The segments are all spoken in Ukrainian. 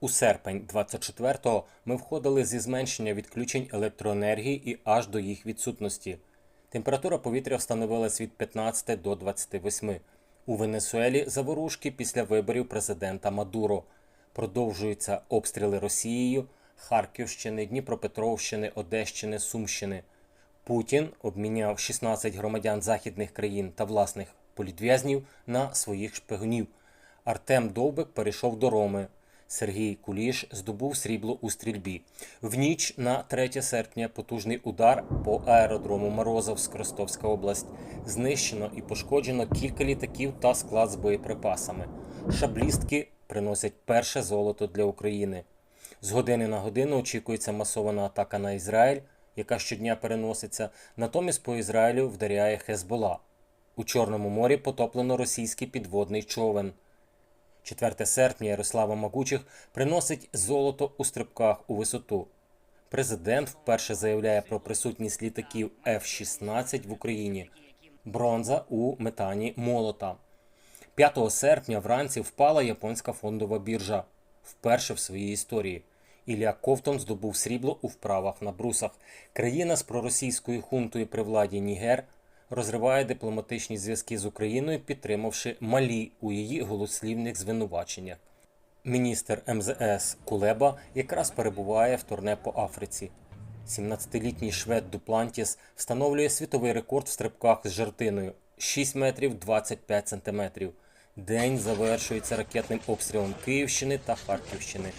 У серпень 24-го ми входили зі зменшення відключень електроенергії і аж до їх відсутності. Температура повітря встановилась від 15 до 28. У Венесуелі заворушки після виборів президента Мадуро. Продовжуються обстріли Росією, Харківщини, Дніпропетровщини, Одещини, Сумщини. Путін обміняв 16 громадян західних країн та власних політв'язнів на своїх шпигунів. Артем Довбик перейшов до Роми. Сергій Куліш здобув срібло у стрільбі. В ніч на 3 серпня потужний удар по аеродрому Морозовськ, Ростовська область. Знищено і пошкоджено кілька літаків та склад з боєприпасами. Шаблістки приносять перше золото для України. З години на годину очікується масована атака на Ізраїль, яка щодня переноситься. Натомість по Ізраїлю вдаряє Хезбола. У Чорному морі потоплено російський підводний човен. 4 серпня Ярослава Магучих приносить золото у стрибках у висоту. Президент вперше заявляє про присутність літаків F-16 в Україні. Бронза у метанні молота. 5 серпня вранці впала японська фондова біржа. Вперше в своїй історії. Ілля Ковтон здобув срібло у вправах на брусах. Країна з проросійською хунтою при владі Нігер розриває дипломатичні зв'язки з Україною, підтримавши Малі у її голослівних звинуваченнях. Міністр МЗС Кулеба якраз перебуває в турне по Африці. 17-літній швед Дуплантіс встановлює світовий рекорд в стрибках з жартиною 6 метрів 25 сантиметрів. День завершується ракетним обстрілом Київщини та Харківщини.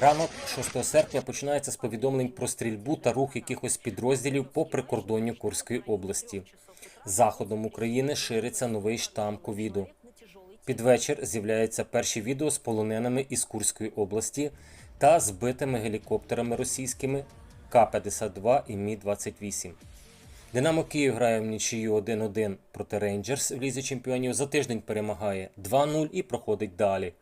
Ранок 6 серпня починається з повідомлень про стрільбу та рух якихось підрозділів по прикордонню Курської області. Заходом України шириться новий штам ковіду. Під вечір з'являються перші відео з полоненими із Курської області та збитими гелікоптерами російськими К-52 і Мі-28. Динамо Київ грає в нічию 1-1 проти Рейнджерс в Лізі Чемпіонів. За тиждень перемагає 2-0 і проходить далі.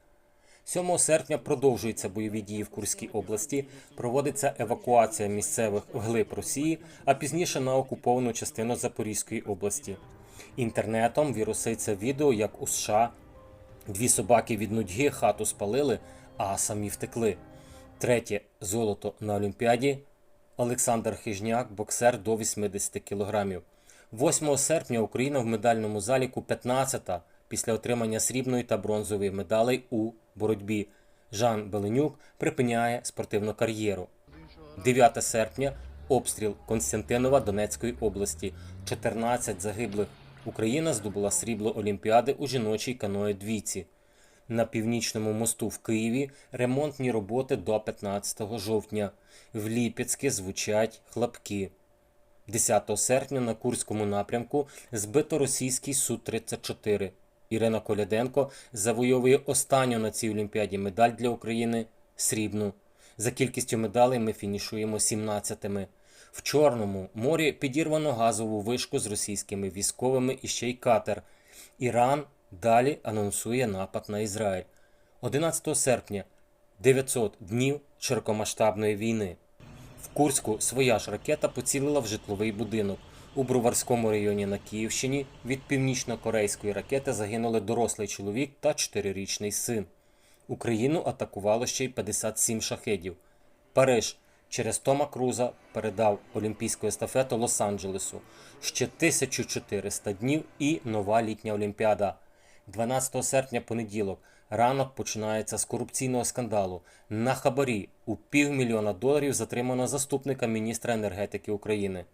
7 серпня продовжуються бойові дії в Курській області, проводиться евакуація місцевих вглиб Росії, а пізніше на окуповану частину Запорізької області. Інтернетом віруситься відео, як у США дві собаки від нудьги хату спалили, а самі втекли. Третє золото на Олімпіаді. Олександр Хижняк, боксер до 80 кілограмів. 8 серпня Україна в медальному заліку 15-та після отримання срібної та бронзової медалей у боротьбі. Жан Беленюк припиняє спортивну кар'єру. 9 серпня обстріл Константинова Донецької області. 14 загиблих. Україна здобула срібло Олімпіади у жіночій каної двійці. На північному мосту в Києві ремонтні роботи до 15 жовтня. В Ліпецьке звучать хлопки. 10 серпня на Курському напрямку збито російський Су-34. Ірина Коляденко завойовує останню на цій Олімпіаді медаль для України срібну. За кількістю медалей ми фінішуємо 17-ми. В Чорному морі підірвано газову вишку з російськими військовими і ще й катер. Іран далі анонсує напад на Ізраїль. 11 серпня 900 днів широкомасштабної війни. В Курську своя ж ракета поцілила в житловий будинок. У Броварському районі на Київщині від північно-корейської ракети загинули дорослий чоловік та 4-річний син. Україну атакувало ще й 57 шахедів. Париж через Тома Круза передав олімпійську естафету Лос-Анджелесу. Ще 1400 днів і нова літня Олімпіада. 12 серпня понеділок. Ранок починається з корупційного скандалу. На хабарі у півмільйона доларів затримано заступника міністра енергетики України.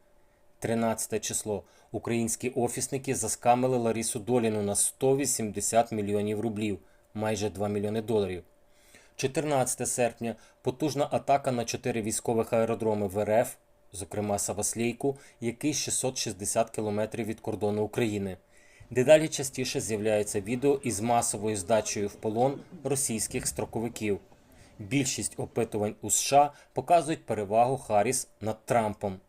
13 число. Українські офісники заскамили Ларісу Доліну на 180 мільйонів рублів, майже 2 мільйони доларів. 14 серпня потужна атака на чотири військових аеродроми в РФ, зокрема Саваслійку, який 660 кілометрів від кордону України. Дедалі частіше з'являються відео із масовою здачею в полон російських строковиків. Більшість опитувань у США показують перевагу Харріс над Трампом.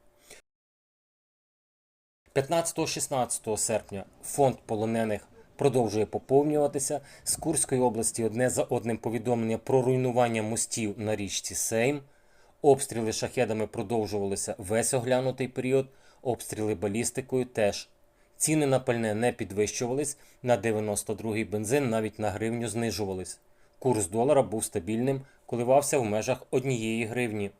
15-16 серпня фонд полонених продовжує поповнюватися. З Курської області одне за одним повідомлення про руйнування мостів на річці Сейм. Обстріли шахедами продовжувалися весь оглянутий період, обстріли балістикою теж. Ціни на пальне не підвищувались, на 92-й бензин навіть на гривню знижувались. Курс долара був стабільним, коливався в межах однієї гривні.